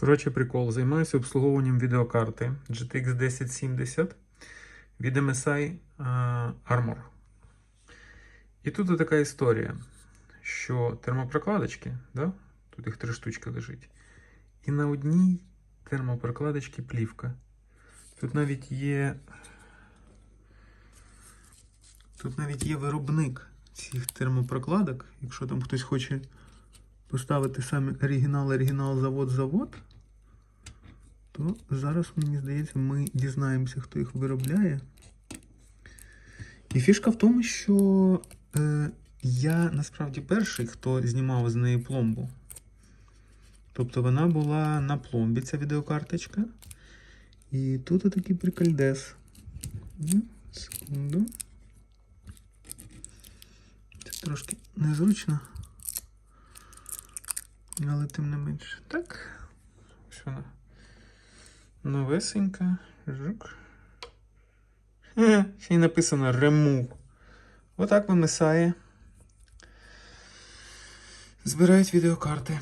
Коротше, прикол. Займаюся обслуговуванням відеокарти GTX 1070 від MSI е, Armor. І тут така історія, що термопрокладочки, да? тут їх три штучки лежить. І на одній термопрокладочці плівка. Тут навіть є. Тут навіть є виробник цих термопрокладок. Якщо там хтось хоче поставити саме оригінал, оригінал, завод, завод, то зараз, мені здається, ми дізнаємося, хто їх виробляє. І фішка в тому, що е, я насправді перший, хто знімав з неї пломбу. Тобто вона була на пломбі, ця відеокарточка. І тут отакий прикольдес. Секунду. Це трошки незручно. Але тим не менше. Так. Ось вона. Новесенька. Жук. Ще й написано Remove. Отак вимисає. Збирають відеокарти.